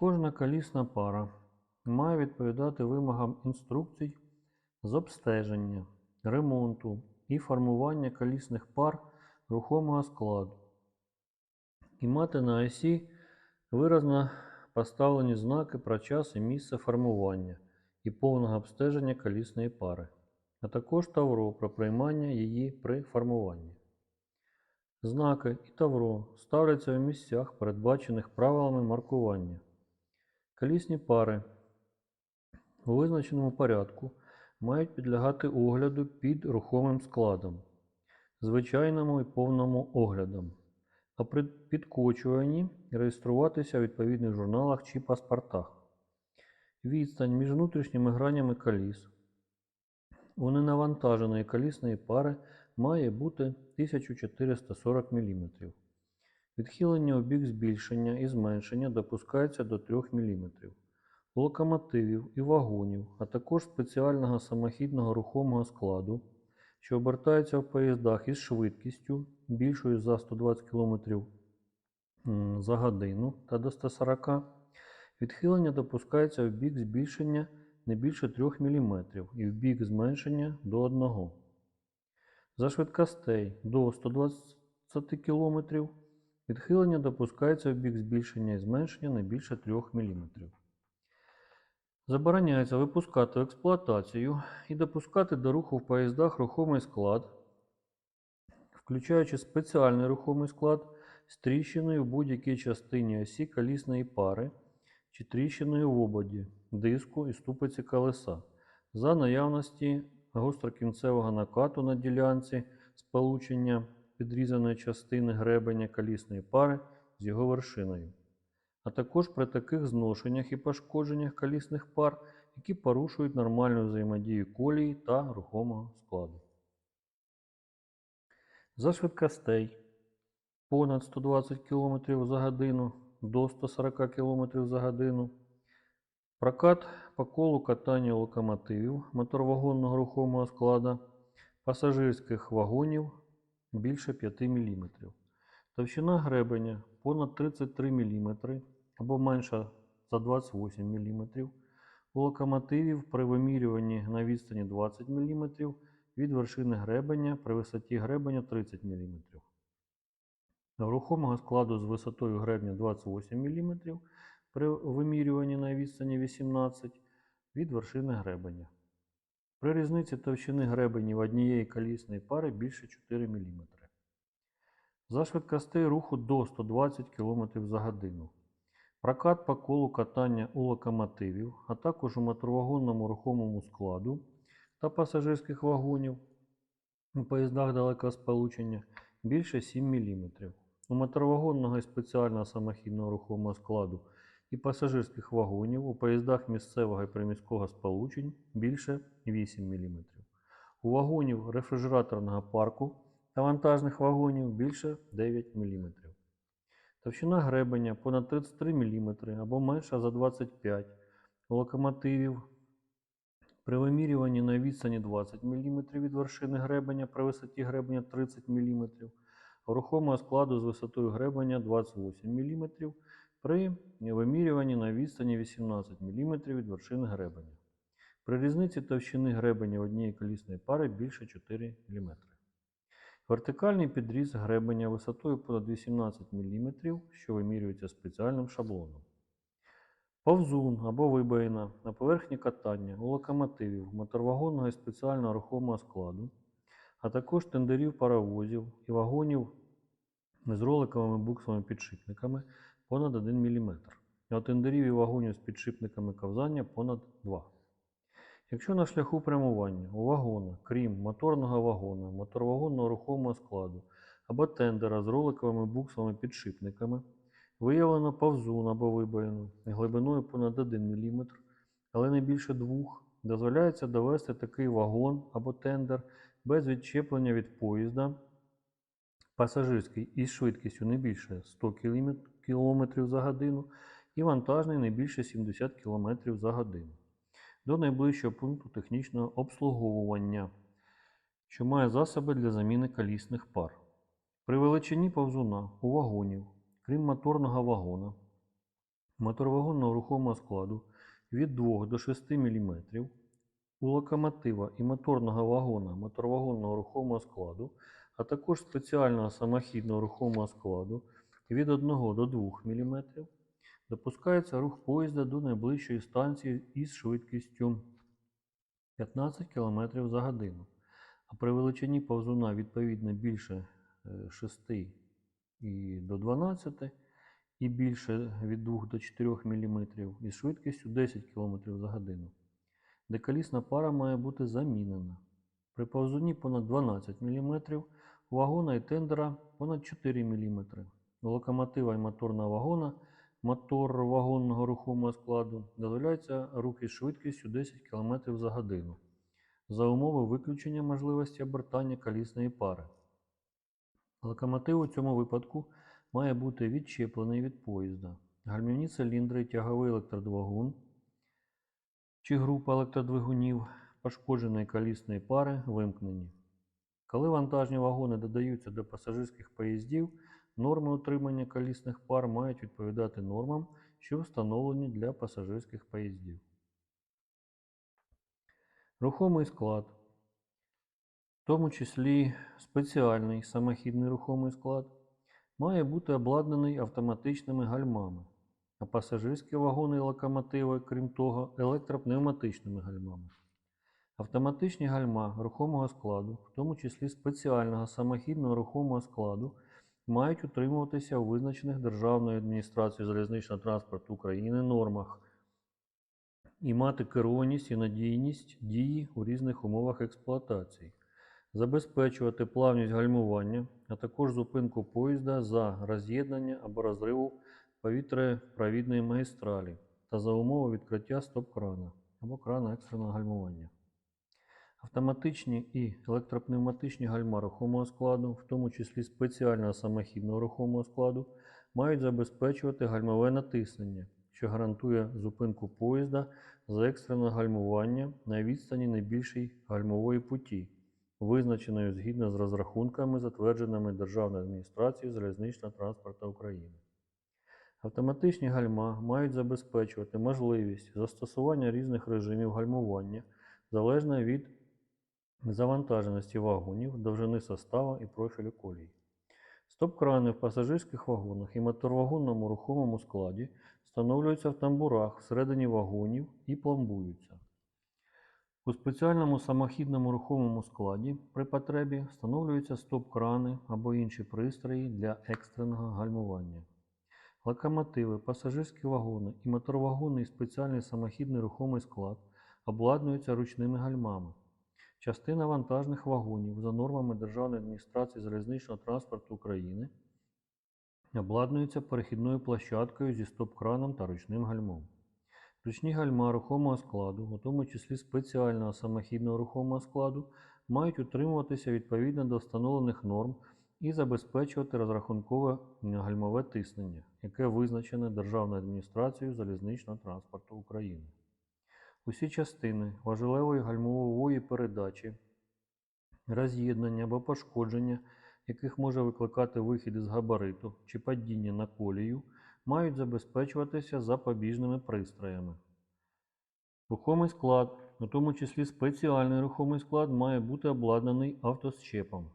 Кожна колісна пара має відповідати вимогам інструкцій з обстеження, ремонту і формування колісних пар рухомого складу і мати на осі виразно поставлені знаки про час і місце формування і повного обстеження колісної пари, а також тавро про приймання її при формуванні. Знаки і тавро ставляться в місцях, передбачених правилами маркування. Колісні пари у визначеному порядку мають підлягати огляду під рухомим складом, звичайному і повному оглядам, а при підкочуванні реєструватися в відповідних журналах чи паспортах. Відстань між внутрішніми гранями коліс у ненавантаженої колісної пари має бути 1440 мм. Відхилення у бік збільшення і зменшення допускається до 3 мм. Локомотивів і вагонів, а також спеціального самохідного рухомого складу, що обертається в поїздах із швидкістю більшою за 120 км за годину та до 140 відхилення допускається в бік збільшення не більше 3 мм і в бік зменшення до 1 За швидкостей до 120 км відхилення допускається в бік збільшення і зменшення не більше 3 мм. Забороняється випускати в експлуатацію і допускати до руху в поїздах рухомий склад, включаючи спеціальний рухомий склад з тріщиною в будь-якій частині осі колісної пари чи тріщиною в ободі, диску і ступиці колеса, за наявності гострокінцевого накату на ділянці сполучення підрізаної частини гребеня колісної пари з його вершиною а також при таких зношеннях і пошкодженнях колісних пар, які порушують нормальну взаємодію колії та рухомого складу. За швидкостей понад 120 км за годину до 140 км за годину. Прокат по колу катання локомотивів моторвагонного рухомого складу, пасажирських вагонів більше 5 мм. Товщина гребеня понад 33 мм або менша за 28 мм. У локомотивів при вимірюванні на відстані 20 мм від вершини гребеня при висоті гребеня 30 мм. Рухомого складу з висотою гребня 28 мм при вимірюванні на відстані 18 від вершини гребеня. При різниці товщини гребенів однієї колісної пари більше 4 мм. За швидкостей руху до 120 км за годину. Прокат по колу катання у локомотивів, а також у моторвагонному рухомому складу та пасажирських вагонів у поїздах далекого сполучення більше 7 мм. У моторвагонного і спеціального самохідного рухомого складу і пасажирських вагонів у поїздах місцевого і приміського сполучень більше 8 мм. У вагонів рефрижераторного парку та вантажних вагонів більше 9 мм. Товщина гребеня понад 33 мм або менша за 25 У локомотивів при вимірюванні на відстані 20 мм від вершини гребеня при висоті гребеня 30 мм, рухомого складу з висотою гребеня 28 мм при вимірюванні на відстані 18 мм від вершини гребеня. При різниці товщини гребеня однієї колісної пари більше 4 мм. Вертикальний підріз гребеня висотою понад 18 мм, що вимірюється спеціальним шаблоном. Повзун або вибоїна на поверхні катання у локомотивів, моторвагонного і спеціального рухомого складу, а також тендерів паровозів і вагонів з роликовими буксовими підшипниками понад 1 мм, а тендерів і вагонів з підшипниками ковзання понад 2 Якщо на шляху прямування у вагона, крім моторного вагона, моторвагонного рухомого складу або тендера з роликовими буксовими підшипниками, виявлено повзун або вибоїну глибиною понад 1 мм, але не більше 2 дозволяється довести такий вагон або тендер без відчеплення від поїзда пасажирський із швидкістю не більше 100 км за годину і вантажний не більше 70 км за годину до найближчого пункту технічного обслуговування, що має засоби для заміни колісних пар. При величині повзуна у вагонів, крім моторного вагона, моторвагонного рухомого складу від 2 до 6 мм, у локомотива і моторного вагона моторвагонного рухомого складу, а також спеціального самохідного рухомого складу від 1 до 2 мм, допускається рух поїзда до найближчої станції із швидкістю 15 км за годину. А при величині повзуна відповідно більше е, 6 і до 12 і більше від 2 до 4 мм із швидкістю 10 км за годину. Декалісна пара має бути замінена. При повзуні понад 12 мм, вагона і тендера понад 4 мм. Локомотива і моторного вагона мотор вагонного рухомого складу дозволяється рух із швидкістю 10 км за годину за умови виключення можливості обертання колісної пари. Локомотив у цьому випадку має бути відчеплений від поїзда. Гальмівні циліндри, тяговий електродвигун чи група електродвигунів пошкодженої колісної пари вимкнені. Коли вантажні вагони додаються до пасажирських поїздів, норми утримання колісних пар мають відповідати нормам, що встановлені для пасажирських поїздів. Рухомий склад, в тому числі спеціальний самохідний рухомий склад, має бути обладнаний автоматичними гальмами, а пасажирські вагони і локомотиви, крім того, електропневматичними гальмами. Автоматичні гальма рухомого складу, в тому числі спеціального самохідного рухомого складу, мають утримуватися у визначених Державною адміністрацією залізничного транспорту України нормах і мати керованість і надійність дії у різних умовах експлуатації, забезпечувати плавність гальмування, а також зупинку поїзда за роз'єднання або розриву повітряпровідної магістралі та за умови відкриття стоп-крана або крана екстреного гальмування. Автоматичні і електропневматичні гальма рухомого складу, в тому числі спеціального самохідного рухомого складу, мають забезпечувати гальмове натиснення, що гарантує зупинку поїзда за екстрене гальмування на відстані найбільшої гальмової путі, визначеною згідно з розрахунками, затвердженими Державною адміністрацією залізничного транспорту України. Автоматичні гальма мають забезпечувати можливість застосування різних режимів гальмування залежно від завантаженості вагонів, довжини состава і профілю колії. Стоп-крани в пасажирських вагонах і моторвагонному рухомому складі встановлюються в тамбурах всередині вагонів і пломбуються. У спеціальному самохідному рухомому складі при потребі встановлюються стоп-крани або інші пристрої для екстреного гальмування. Локомотиви, пасажирські вагони і моторвагонний спеціальний самохідний рухомий склад обладнуються ручними гальмами. Частина вантажних вагонів за нормами Державної адміністрації залізничного транспорту України обладнуються перехідною площадкою зі стоп-краном та ручним гальмом. Ручні гальма рухомого складу, у тому числі спеціального самохідного рухомого складу, мають утримуватися відповідно до встановлених норм і забезпечувати розрахункове гальмове тиснення, яке визначене Державною адміністрацією залізничного транспорту України. Усі частини важелевої гальмової передачі, роз'єднання або пошкодження, яких може викликати вихід із габариту чи падіння на колію, мають забезпечуватися запобіжними пристроями. Рухомий склад, у тому числі спеціальний рухомий склад, має бути обладнаний автощепом.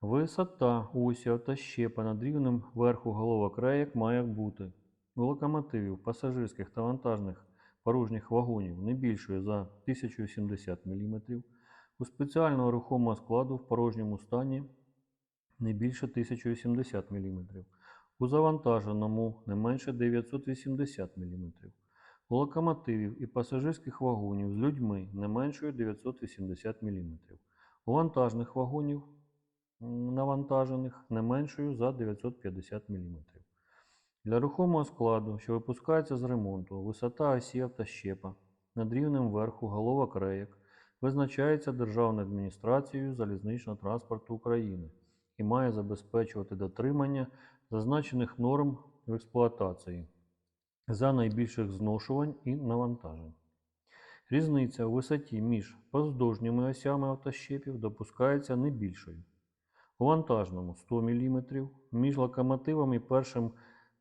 Висота осі автощепа над рівнем верху головок реєк має бути у локомотивів, пасажирських та вантажних порожніх вагонів не більшою за 1070 мм, у спеціального рухомого складу в порожньому стані не більше 1080 мм, у завантаженому не менше 980 мм, у локомотивів і пасажирських вагонів з людьми не меншою 980 мм, у вантажних вагонів навантажених не меншою за 950 мм. Для рухомого складу, що випускається з ремонту, висота осі автощепа над рівнем верху головок реєк визначається Державною адміністрацією залізничного транспорту України і має забезпечувати дотримання зазначених норм в експлуатації за найбільших зношувань і навантажень. Різниця у висоті між поздовжніми осями автощепів допускається не більшою. У вантажному 100 мм, між локомотивом і першим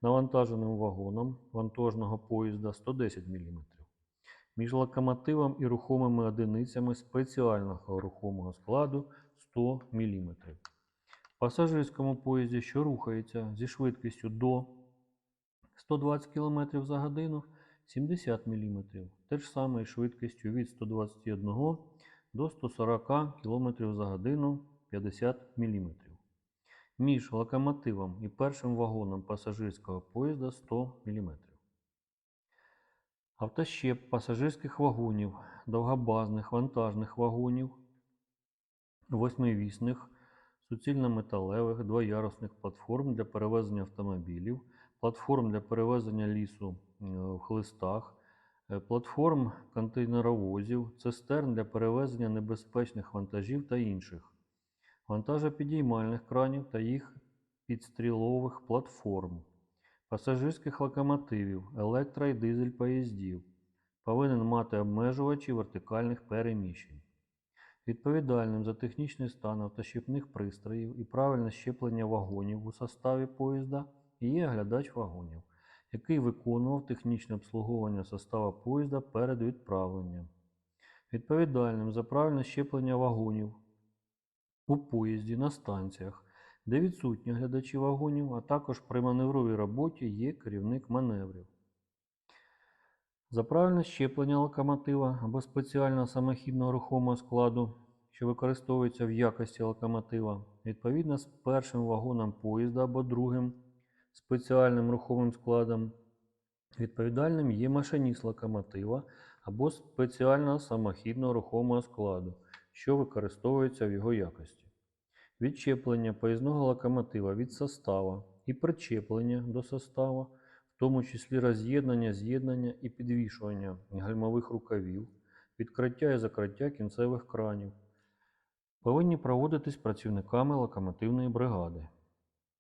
навантаженим вагоном вантажного поїзда 110 мм. Між локомотивом і рухомими одиницями спеціального рухомого складу 100 мм. В пасажирському поїзді, що рухається зі швидкістю до 120 км за годину 70 мм. Те ж саме із швидкістю від 121 до 140 км за годину 50 мм. Між локомотивом і першим вагоном пасажирського поїзда 100 мм. Автощеп пасажирських вагонів, довгобазних вантажних вагонів, восьмивісних, суцільно-металевих, двоярусних платформ для перевезення автомобілів, платформ для перевезення лісу е, в хлистах, е, платформ контейнеровозів, цистерн для перевезення небезпечних вантажів та інших, вантажопідіймальних кранів та їх підстрілових платформ, пасажирських локомотивів, електро- і дизель поїздів, повинен мати обмежувачі вертикальних переміщень. Відповідальним за технічний стан автощепних пристроїв і правильне щеплення вагонів у составі поїзда є глядач вагонів, який виконував технічне обслуговування состава поїзда перед відправленням. Відповідальним за правильне щеплення вагонів у поїзді на станціях, де відсутні глядачі вагонів, а також при маневровій роботі є керівник маневрів. За правильне щеплення локомотива або спеціального самохідного рухомого складу, що використовується в якості локомотива, відповідно з першим вагоном поїзда або другим спеціальним рухомим складом, відповідальним є машиніст локомотива або спеціального самохідного рухомого складу, що використовується в його якості. Відчеплення поїзного локомотива від состава і причеплення до состава в тому числі роз'єднання, з'єднання і підвішування гальмових рукавів, відкриття і закриття кінцевих кранів, повинні проводитись працівниками локомотивної бригади.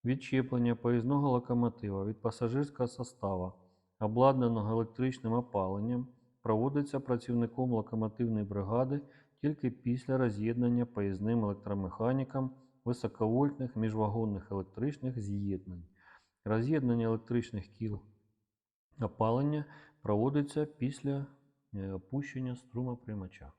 Відчеплення поїзного локомотива від пасажирського состава, обладнаного електричним опаленням, проводиться працівником локомотивної бригади тільки після роз'єднання поїзним електромеханікам високовольтних міжвагонних електричних з'єднань. Роз'єднання електричних кіл опалення проводиться після е, опущення струмоприймача.